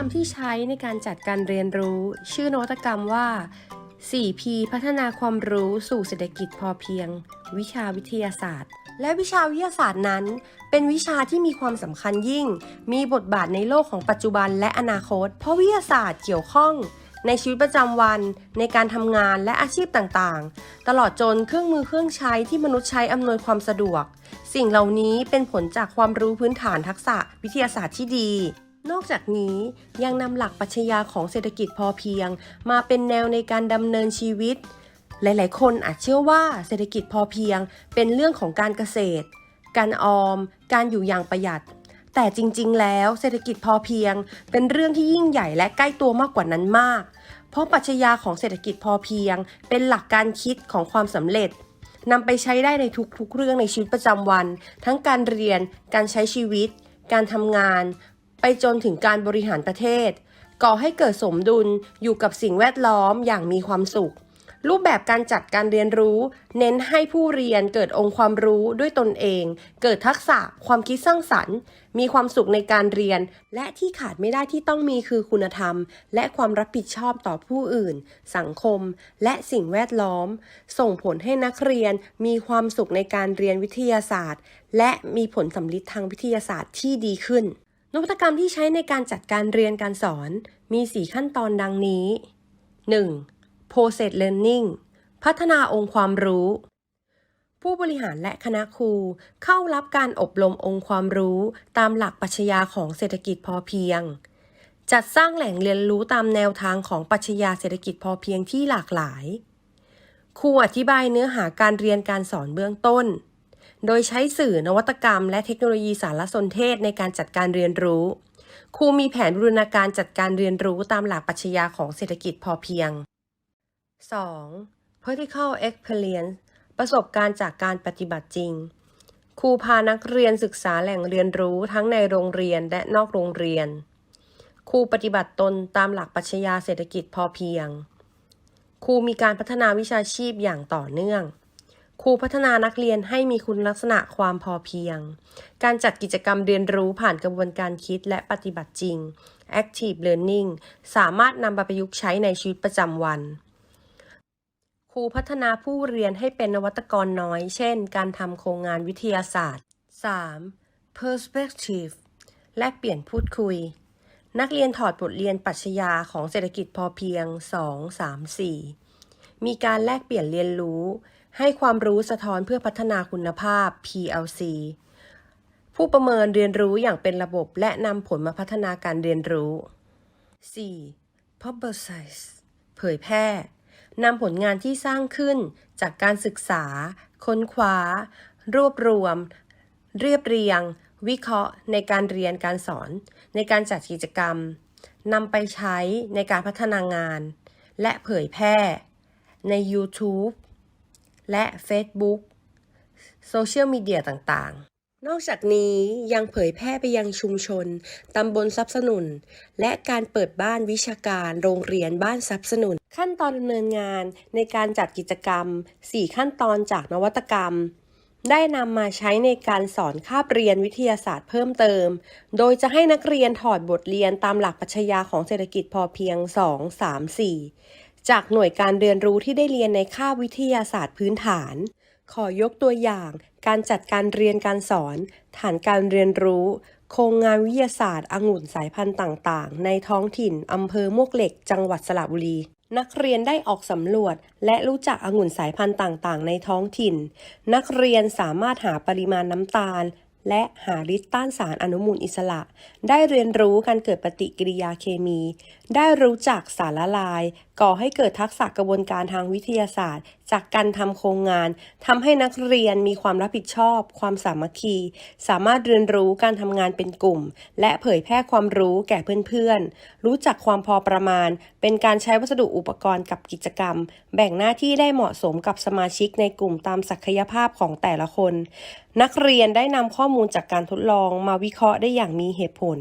รมที่ใช้ในการจัดการเรียนรู้ ชื่อนวัตกรรมว่า 4P พัฒนาความรู้สู่เศรษฐกิจพอเพียง วิชาวิทยาศาสตร์ และวิชาวิทยาศาสตร์นั้น เป็นวิชาที่มีความสำคัญยิ่ง มีบทบาทในโลกของปัจจุบันและอนาคต เพราะวิทยาศาสตร์เกี่ยวข้องในชีวิตประจำวันในการทำงานและอาชีพต่างๆ ตลอดจนเครื่องมือเครื่องใช้ที่มนุษย์ใช้อำนวยความสะดวก สิ่งเหล่านี้เป็นผลจากความรู้พื้นฐานทักษะวิทยาศาสตร์ที่ดี นอกจากนี้ยังนำหลักปรัชญาของเศรษฐกิจพอเพียง มาเป็นแนวในการดำเนินชีวิต หลาย ๆ คนอาจเชื่อว่าเศรษฐกิจพอเพียง เป็นเรื่องของการเกษตร การออม การอยู่อย่างประหยัด แต่จริง ๆ แล้วเศรษฐกิจพอเพียง เป็นเรื่องที่ยิ่งใหญ่และใกล้ตัวมากกว่านั้นมาก เพราะปรัชญาของเศรษฐกิจพอเพียง เป็นหลักการคิดของความสำเร็จนำไปใช้ได้ในทุกๆเรื่องในชีวิตประจำวัน ทั้งการเรียน การใช้ชีวิต การทำงาน ไปจนถึงการบริหารประเทศ ก่อให้เกิดสมดุลอยู่กับสิ่งแวดล้อมอย่างมีความสุข รูปแบบการจัดการเรียนรู้ เน้นให้ผู้เรียนเกิดองค์ความรู้ด้วยตนเอง เกิดทักษะความคิดสร้างสรรค์ มีความสุขในการเรียน และที่ขาดไม่ได้ที่ต้องมีคือคุณธรรม และความรับผิดชอบต่อผู้อื่น สังคม และสิ่งแวดล้อม ส่งผลให้นักเรียนมีความสุขในการเรียนวิทยาศาสตร์ และมีผลสำลิดทางวิทยาศาสตร์ที่ดีขึ้น นวัตกรรมที่ใช้ในการจัดการเรียนการสอนมี 4 ขั้นตอนดังนี้ 1. process learning พัฒนาองค์ความรู้ ผู้บริหารและคณะครูเข้ารับการอบรมองค์ความรู้ตามหลักปรัชญาของเศรษฐกิจพอเพียง จัดสร้างแหล่งเรียนรู้ตามแนวทางของปรัชญาเศรษฐกิจพอเพียงที่หลากหลาย ครูอธิบายเนื้อหาการเรียนการสอนเบื้องต้น โดยใช้สื่อนวัตกรรม และเทคโนโลยีสารสนเทศในการจัดการเรียนรู้ครูมีแผนบูรณาการจัดการเรียนรู้ตามหลักปรัชญาของเศรษฐกิจพอเพียง 2. practical experience ประสบการณ์จากการปฏิบัติจริง ครูพานักเรียนศึกษาแหล่งเรียนรู้ทั้งในโรงเรียนและนอกโรงเรียน ครูปฏิบัติตนตามหลักปรัชญาเศรษฐกิจพอเพียง ครูมีการพัฒนาวิชาชีพอย่างต่อเนื่อง ครูพัฒนานักเรียนให้มีคุณลักษณะความพอเพียง การจัดกิจกรรมเรียนรู้ผ่านกระบวนการคิดและปฏิบัติจริง active learning สามารถนำมาประยุกต์ใช้ในชีวิตประจำวัน ครูพัฒนาผู้เรียนให้เป็นนวัตกรน้อย เช่น การทำโครงงานวิทยาศาสตร์ 3. perspective แลกเปลี่ยนพูดคุย นักเรียนถอดบทเรียนปรัชญาของเศรษฐกิจพอเพียง 2 3 4 มีการแลกเปลี่ยนเรียนรู้ ให้ความรู้สะท้อนเพื่อพัฒนาคุณภาพ PLC ผู้ประเมินเรียนรู้อย่างเป็นระบบและนำผลมาพัฒนาการเรียนรู้ 4. publicize เผยแพร่นำผลงานที่สร้างขึ้นจากการศึกษา ค้นคว้า รวบรวม เรียบเรียง วิเคราะห์ ในการเรียนการสอน ในการจัดกิจกรรมนำไปใช้ในการพัฒนางาน และเผยแพร่ ใน YouTube และ Facebook โซเชียลมีเดียต่างๆ นอกจากนี้ยังเผยแพร่ไปยังชุมชน ตำบลทรัพย์สนุน และการเปิดบ้านวิชาการโรงเรียนบ้านทรัพย์สนุน ขั้นตอนดำเนินงานในการจัดกิจกรรม 4 ขั้นตอนจากนวัตกรรม ได้นำมาใช้ในการสอนคาบเรียนวิทยาศาสตร์เพิ่มเติม โดยจะให้นักเรียนถอดบทเรียนตามหลักปรัชญาของเศรษฐกิจพอเพียง 2 3 4 จากหน่วยการเรียนรู้ที่ได้เรียนในคาบวิทยาศาสตร์พื้นฐาน ขอยกตัวอย่าง การจัดการเรียนการสอน ฐานการเรียนรู้ โครงงานวิทยาศาสตร์องุ่นสายพันธุ์ต่างๆ ในท้องถิ่นอำเภอมวกเหล็ก จังหวัดสระบุรี นักเรียนได้ออกสำรวจ และรู้จักองุ่นสายพันธุ์ต่างๆ ในท้องถิ่น นักเรียนสามารถหาปริมาณน้ำตาล และหาฤทธิ์ต้านสารอนุมูลอิสระ ได้เรียนรู้การเกิดปฏิกิริยาเคมี ได้รู้จักสารละลาย ก่อให้เกิดทักษะกระบวนการทางวิทยาศาสตร์ จากการทำโครงงานทำให้นักเรียนมีความรับผิดชอบ ความสามัคคี สามารถเรียนรู้การทำงานเป็นกลุ่ม และเผยแพร่ความรู้แก่เพื่อนๆ รู้จักความพอประมาณ เป็นการใช้วัสดุอุปกรณ์กับกิจกรรม แบ่งหน้าที่ได้เหมาะสมกับสมาชิกในกลุ่มตามศักยภาพของแต่ละคน นักเรียนได้นำข้อมูลจากการทดลองมาวิเคราะห์ได้อย่างมีเหตุผล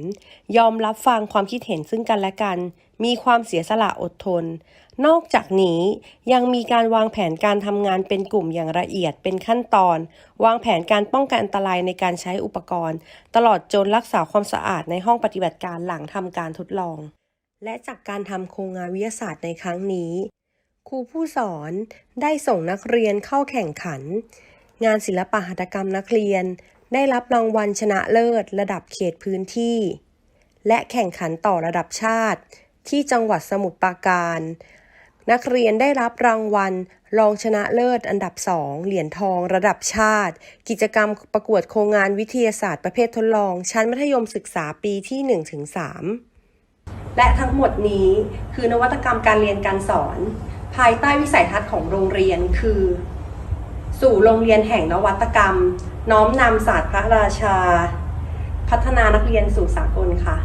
ยอมรับฟังความคิดเห็นซึ่งกันและกัน มีความเสียสละอดทน นอกจากนี้ยังมีการวางแผนการทำงานเป็นกลุ่มอย่างละเอียดเป็นขั้นตอน วางแผนการป้องกันอันตรายในการใช้อุปกรณ์ ตลอดจนรักษาความสะอาดในห้องปฏิบัติการหลังทำการทดลอง และจากการทำโครงงานวิทยาศาสตร์ในครั้งนี้ ครูผู้สอนได้ส่งนักเรียนเข้าแข่งขัน งานศิลปะหัตถกรรมนักเรียน ได้รับรางวัลชนะเลิศ ระดับเขตพื้นที่ และแข่งขันต่อระดับชาติ ที่จังหวัดสมุทรปราการ นักเรียนได้รับรางวัล รองชนะเลิศอันดับ2เหรียญทองระดับชาติ กิจกรรมประกวดโครงงานวิทยาศาสตร์ประเภททดลอง ชั้นมัธยมศึกษาปีที่ 1-3 และทั้งหมดนี้คือนวัตกรรมการเรียนการสอน ภายใต้วิสัยทัศน์ของโรงเรียนคือ สู่โรงเรียนแห่งนวัตกรรม น้อมนำศาสตร์พระราชา พัฒนานักเรียนสู่สากลค่ะ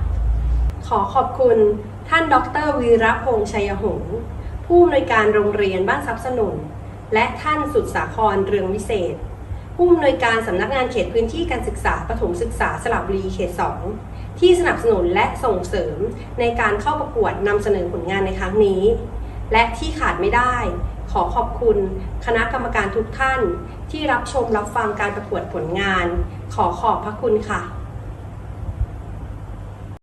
ขอขอบคุณ ท่านดรวีระพงษ์ชัยหงษ์ผู้อำนวยการโรงเรียนบ้านทรัพย์สนุน และท่านสุดสาครเรืองวิเศษ ผู้อำนวยการสำนักงานเขตพื้นที่การศึกษาประถมศึกษาสระบุรีเขต 2 ที่สนับสนุนและส่งเสริมในการเข้าประกวดนำเสนอผลงานในครั้งนี้ และที่ขาดไม่ได้ ขอขอบคุณ คณะกรรมการทุกท่าน ที่รับชมรับฟังการประกวดผลงาน ขอขอบพระคุณค่ะ